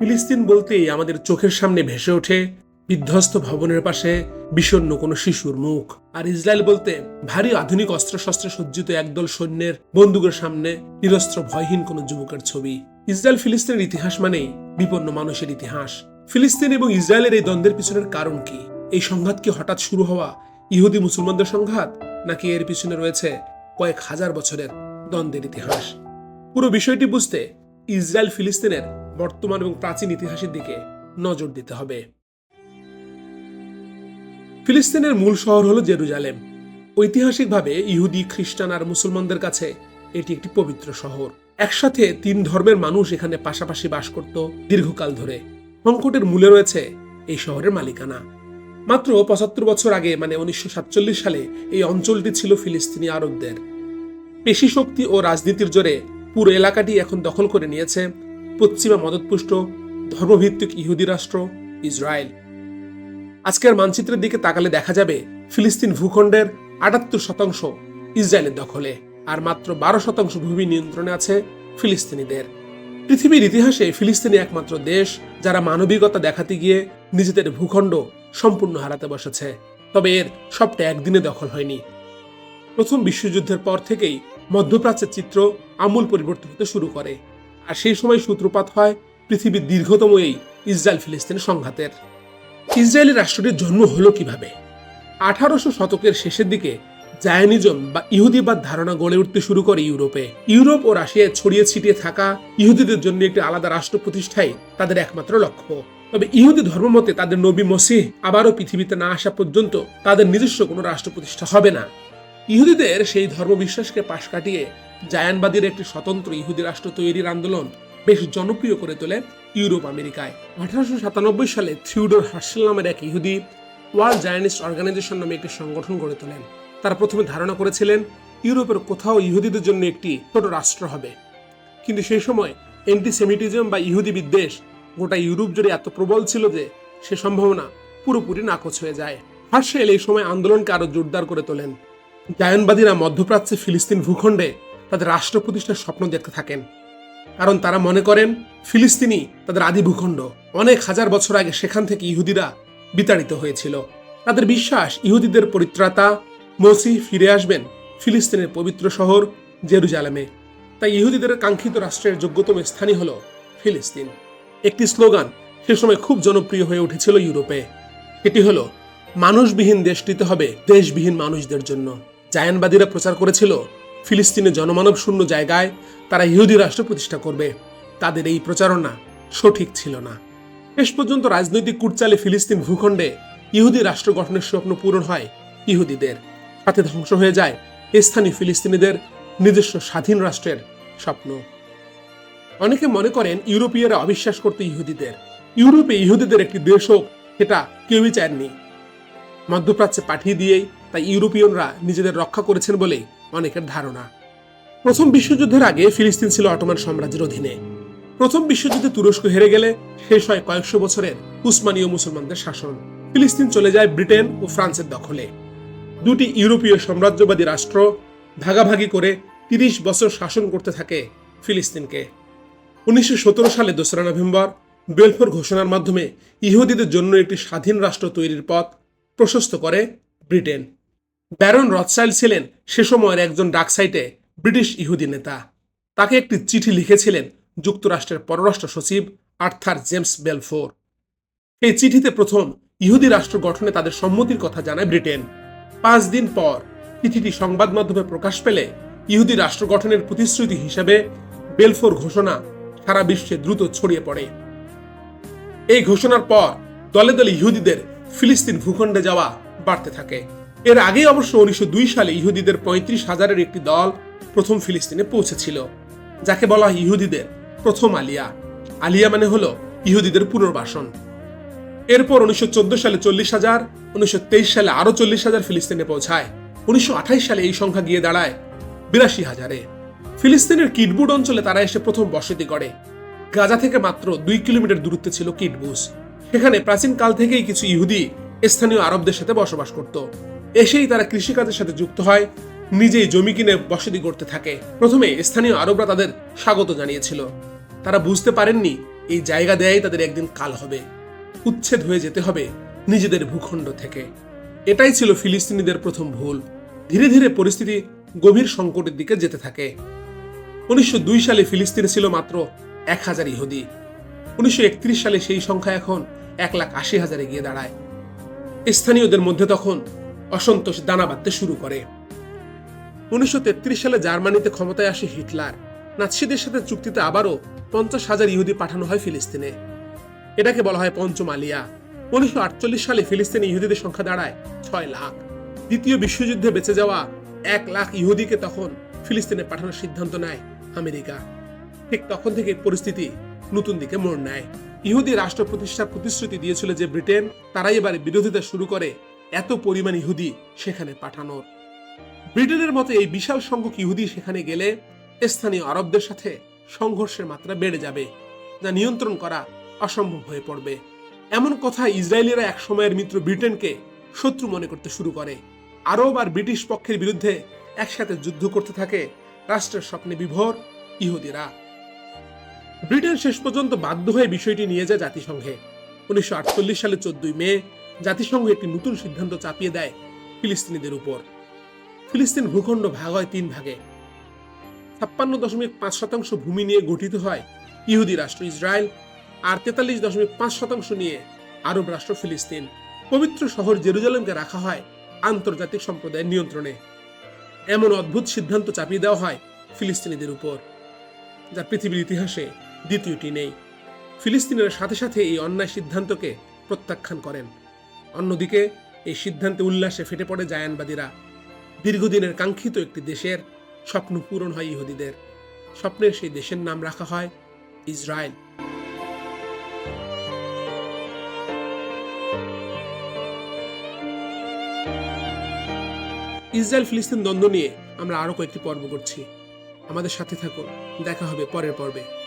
ফিলিস্তিন বলতেই আমাদের চোখের সামনে ভেসে ওঠে বিধ্বস্ত ভবনের পাশে বিষণ্ণ কোনো শিশুর মুখ। আর ইসরায়েল বলতে ভারী আধুনিক অস্ত্রশস্ত্রে সজ্জিত একদল সৈন্যের বন্দুকের সামনে নিরস্ত্র ভয়হীন কোনো যুবকের ছবি। ইসরায়েল ফিলিস্তিনের ইতিহাস মানেই বিপন্ন মানুষের ইতিহাস। ফিলিস্তিন এবং ইসরায়েলের এই দ্বন্দ্বের পিছনের কারণ কি? এই সংঘাত কি হঠাৎ শুরু হওয়া ইহুদি মুসলমানদের সংঘাত, নাকি এর পিছনে রয়েছে কয়েক হাজার বছরের দ্বন্দ্বের ইতিহাস? পুরো বিষয়টি বুঝতে ইসরায়েল ফিলিস্তিনের বর্তমান এবং প্রাচীন ইতিহাসের দিকে নজর দিতে হবে। ফিলিস্তিনের মূল শহর হল জেরুজালেম। ঐতিহাসিকভাবে ইহুদি, খ্রিস্টান আর মুসলমানদের কাছে এটি একটি পবিত্র শহর। একসাথে তিন ধর্মের মানুষ এখানে পাশাপাশি বাস করত দীর্ঘকাল ধরে। সংকটের মূলে রয়েছে এই শহরের মালিকানা। মাত্র পঁচাত্তর বছর আগে মানে উনিশশো সাতচল্লিশ সালে, এই অঞ্চলটি ছিল ফিলিস্তিনি আরবদের। পেশি শক্তি ও রাজনীতির জোরে পুরো এলাকাটি এখন দখল করে নিয়েছে পশ্চিমা মদতপুষ্ট ধর্মভিত্তিক ইহুদি রাষ্ট্র ইসরায়েল। আজকের মানচিত্রের দিকে তাকালে দেখা যাবে ফিলিস্তিন ভূখণ্ডের আটাত্তর শতাংশ ইসরায়েলের দখলে আর মাত্র বারো শতাংশ ভূমি নিয়ন্ত্রণে আছে ফিলিস্তিনিদের। পৃথিবীর ইতিহাসে ফিলিস্তিনি একমাত্র দেশ যারা মানবিকতা দেখাতে গিয়ে নিজেদের ভূখণ্ড সম্পূর্ণ হারাতে বসেছে। তবে এর সবটা একদিনে দখল হয়নি। প্রথম বিশ্বযুদ্ধের পর থেকেই মধ্যপ্রাচ্যের চিত্র আমূল পরিবর্তন হতে শুরু করে। আর সেই সময় সূত্রপাত হয় পৃথিবীর দীর্ঘতম এই ইসরায়েল ফিলিস্তিন সংঘাতের। ইসরায়েলি রাষ্ট্রটির জন্ম হলো কীভাবে? আঠারোশো শতকের শেষের দিকে জায়নিজম বা ইহুদিবাদ ধারণা গড়ে উঠতে শুরু করে ইউরোপে। ইউরোপ ও রাশিয়ায় ছড়িয়ে ছিটিয়ে থাকা ইহুদিদের জন্য একটি আলাদা রাষ্ট্র প্রতিষ্ঠাই তাদের একমাত্র লক্ষ্য। তবে ইহুদি ধর্মমতে তাদের নবী মসিহ আবারও পৃথিবীতে না আসা পর্যন্ত তাদের নিজস্ব কোনো রাষ্ট্র প্রতিষ্ঠা হবে না। ইহুদিদের সেই ধর্মবিশ্বাসকে পাশ কাটিয়ে জায়ানবাদীর একটি স্বতন্ত্র ইহুদি রাষ্ট্র তৈরির আন্দোলন বেশ জনপ্রিয় করে তোলে ইউরোপ আমেরিকায়। আঠারোশো সাতানব্বই সালে থিউডোর হার্সেল নামের এক ইহুদি ওয়ার্ল্ড জায়ানিস্ট অর্গানাইজেশন নামে একটি সংগঠন গড়ে তোলেন। তারা প্রথমে ধারণা করেছিলেন ইউরোপের কোথাও ইহুদিদের জন্য একটি ছোট রাষ্ট্র হবে। কিন্তু সেই সময় অ্যান্টিসেমিটিজম বা ইহুদি বিদ্বেষ গোটা ইউরোপ জুড়ে এত প্রবল ছিল যে সে সম্ভাবনা পুরোপুরি নাকচ হয়ে যায়। হার্সেল এই সময় আন্দোলনকে আরও জোরদার করে তোলেন। জায়নবাদীরা মধ্যপ্রাচ্যে ফিলিস্তিন ভূখণ্ডে তাদের রাষ্ট্র প্রতিষ্ঠার স্বপ্ন দেখতে থাকেন। কারণ তারা মনে করেন, ফিলিস্তিনি তাদের আদি ভূখণ্ড। অনেক হাজার বছর আগে সেখান থেকে ইহুদিরা বিতাড়িত হয়েছিল। তাদের বিশ্বাস, ইহুদিদের পরিত্রাতা মসি ফিরে আসবেন ফিলিস্তিনের পবিত্র শহর জেরুজালেমে। তাই ইহুদিদের কাঙ্ক্ষিত রাষ্ট্রের যোগ্যতম স্থানই হল ফিলিস্তিন। একটি স্লোগান সে সময় খুব জনপ্রিয় হয়ে উঠেছিল ইউরোপে। এটি হলো, মানুষবিহীন দেশটিতে হবে দেশবিহীন মানুষদের জন্য। জায়ানবাদীরা প্রচার করেছিল ফিলিস্তিনের জনমানব শূন্য জায়গায় তারা ইহুদি রাষ্ট্র প্রতিষ্ঠা করবে। তাদের এই প্রচারণা সঠিক ছিল না। শেষ পর্যন্ত রাজনৈতিক কুটচালে ফিলিস্তিন ভূখণ্ডে ইহুদি রাষ্ট্র গঠনের স্বপ্ন পূরণ হয় ইহুদিদের। সাথে ধ্বংস হয়ে যায় স্থানীয় ফিলিস্তিনিদের নিজস্ব স্বাধীন রাষ্ট্রের স্বপ্ন। অনেকে মনে করেন ইউরোপীয়রা অবিশ্বাস করতে ইহুদিদের। ইউরোপে ইহুদিদের একটি দেশ হোক, সেটা কেউই চাননি মধ্যপ্রাচ্যে পাঠিয়ে দিয়েই তাই ইউরোপীয়নরা নিজেদের রক্ষা করেছেন বলেই অনেকের ধারণা। প্রথম বিশ্বযুদ্ধের আগে ফিলিস্তিন ছিল অটোমান সাম্রাজ্যের অধীনে। প্রথম বিশ্বযুদ্ধে তুরস্ক হেরে গেলে শেষ হয় কয়েকশো বছরের উসমানীয় মুসলমানদের শাসন। ফিলিস্তিন চলে যায় ব্রিটেন ও ফ্রান্সের দখলে। দুটি ইউরোপীয় সাম্রাজ্যবাদী রাষ্ট্র ভাগাভাগি করে তিরিশ বছর শাসন করতে থাকে ফিলিস্তিনকে। উনিশশো সতেরো সালে দোসরা নভেম্বর বেলফোর ঘোষণার মাধ্যমে ইহুদিদের জন্য একটি স্বাধীন রাষ্ট্র তৈরির পথ প্রশস্ত করে ব্রিটেন। ব্যারন রথসাইল ছিলেন সে সময়ের একজন ডাকসাইটে ব্রিটিশ ইহুদি নেতা। তাকে একটি চিঠি লিখেছিলেন যুক্তরাষ্ট্রের পররাষ্ট্র সচিব আর্থার জেমস বেলফোর। এই চিঠিতে প্রথম ইহুদি রাষ্ট্র গঠনে তাদের সম্মতির কথা জানায় ব্রিটেন। পাঁচ দিন পর চিঠিটি সংবাদ মাধ্যমে প্রকাশ পেলে ইহুদি রাষ্ট্র গঠনের প্রতিশ্রুতি হিসেবে বেলফোর ঘোষণা সারা বিশ্বে দ্রুত ছড়িয়ে পড়ে। এই ঘোষণার পর দলে দলে ইহুদিদের ফিলিস্তিন ভূখণ্ডে যাওয়া বাড়তে থাকে। এর আগে অবশ্য উনিশশো দুই সালে ইহুদিদের পঁয়ত্রিশ হাজারের একটি দল প্রথম ফিলিস্তিনে পৌঁছেছিল, যাকে বলা হয় ইহুদিদের প্রথম আলিয়া। আলিয়া মানে হলো ইহুদিদের পুনর্বাসন। এরপর উনিশশো চোদ্দ সালে চল্লিশ হাজার, উনিশশো সালে আরও চল্লিশ হাজার ফিলিস্তিনে পৌঁছায়। উনিশশো আঠাশ সালে এই সংখ্যা গিয়ে দাঁড়ায় বিরাশি হাজারে। ফিলিস্তিনের কিডবুড অঞ্চলে তারা এসে প্রথম বসতি করে গাজা থেকে মাত্র দুই কিলোমিটার দূরত্বে ছিল কিডবুস সেখানে প্রাচীন কাল থেকেই কিছু ইহুদি স্থানীয় আরবদের সাথে বসবাস করত। এসেই তারা কৃষিকাজের সাথে যুক্ত হয়, নিজেই জমি কিনে বসতি করতে থাকে। প্রথমে স্থানীয় আরবরা তাদের স্বাগত জানিয়েছিল। তারা বুঝতে পারেননি, এই জায়গা দেয়াই তাদের একদিন কাল হবে। উচ্ছেদ হয়ে যেতে হবে নিজেদের ভূখণ্ড থেকে। এটাই ছিল ফিলিস্তিনিদের প্রথম ভুল। ধীরে ধীরে পরিস্থিতি গভীর সংকটের দিকে যেতে থাকে। উনিশশো দুই সালে ফিলিস্তিনে ছিল মাত্র এক হাজার ইহুদি। উনিশশো একত্রিশ সালে সেই সংখ্যা এখন এক লাখ আশি হাজারে গিয়ে দাঁড়ায়। স্থানীয়দের মধ্যে তখন অসন্তোষ দানা বাঁধতে শুরু করে। উনিশশো সালে জার্মানিতে ক্ষমতায় আসে হিটলার। নাৎসিদের সাথে চুক্তিতে আবারও পঞ্চাশ হাজার ইহুদি পাঠানো হয় ফিলিস্তিনে। এটাকে বলা হয় পঞ্চম আলিয়া। উনিশশো সালে ফিলিস্তিনে ইহুদিদের সংখ্যা দাঁড়ায় ছয় লাখ। দ্বিতীয় বিশ্বযুদ্ধে বেঁচে যাওয়া এক লাখ ইহুদিকে তখন ফিলিস্তিনে পাঠানোর সিদ্ধান্ত নেয় আমেরিকা। ঠিক তখন থেকে পরিস্থিতি নতুন দিকে মোড় নেয়। ইহুদি রাষ্ট্র প্রতিষ্ঠার প্রতিশ্রুতি দিয়েছিল যে ব্রিটেন তারাই এবার বিরোধিতা শুরু করে এত পরিমাণ ইহুদি সেখানে পাঠানোর। ব্রিটেনের মতো এই বিশাল সংখ্যক ইহুদি সেখানে গেলে স্থানীয় আরবদের সাথে সংঘর্ষের মাত্রা বেড়ে যাবে, যা নিয়ন্ত্রণ করা অসম্ভব হয়ে পড়বে। এমন কথা ইসরায়েলিরা এক সময়ের মিত্র ব্রিটেনকে শত্রু মনে করতে শুরু করে। আরব আর ব্রিটিশ পক্ষের বিরুদ্ধে একসাথে যুদ্ধ করতে থাকে রাষ্ট্রের স্বপ্নে বিভোর ইহুদিরা। ব্রিটেন শেষ পর্যন্ত বাধ্য হয়ে বিষয়টি নিয়ে যায় জাতিসংঘে। উনিশশো আটচল্লিশ সালে চোদ্দই মে জাতিসংঘ একটি নতুন সিদ্ধান্ত চাপিয়ে দেয় ফিলিস্তিনিদের উপর। ফিলিস্তিন ভূখণ্ড ভাগ হয় তিন ভাগে। ছাপ্পান্ন দশমিক পাঁচ শতাংশ ভূমি নিয়ে গঠিত হয় ইহুদি রাষ্ট্র ইসরায়েল, আর তেতাল্লিশ দশমিক পাঁচ শতাংশ নিয়ে আরব রাষ্ট্র ফিলিস্তিন। পবিত্র শহর জেরুজালেমকে রাখা হয় আন্তর্জাতিক সম্প্রদায়ের নিয়ন্ত্রণে। এমন অদ্ভুত সিদ্ধান্ত চাপিয়ে দেওয়া হয় ফিলিস্তিনিদের উপর, যা পৃথিবীর ইতিহাসে দ্বিতীয়টি নেই। ফিলিস্তিনের সাথে সাথে এই অন্যায় সিদ্ধান্তকে প্রত্যাখ্যান করেন। অন্যদিকে, এই সিদ্ধান্তে উল্লাসে ফেটে পড়ে জায়ানবাদীরা। দীর্ঘদিনের কাঙ্ক্ষিত একটি দেশের স্বপ্ন পূরণ হয় ইহুদিদের। স্বপ্নের সেই দেশের নাম রাখা হয় ইসরায়েল। ইসরায়েল ফিলিস্তিন দ্বন্দ্ব নিয়ে আমরা আরও কয়েকটি পর্ব করছি। আমাদের সাথে থাকুন। দেখা হবে পরের পর্বে।